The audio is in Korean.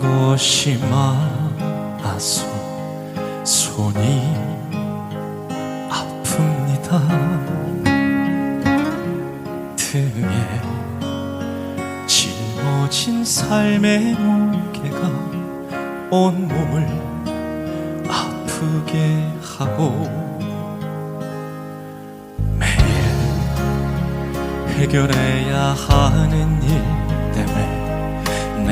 것이 많아서 손이 아픕니다. 등에 짊어진 삶의 무게가 온몸을 아프게 하고 해결해야 하는 일 때문에 내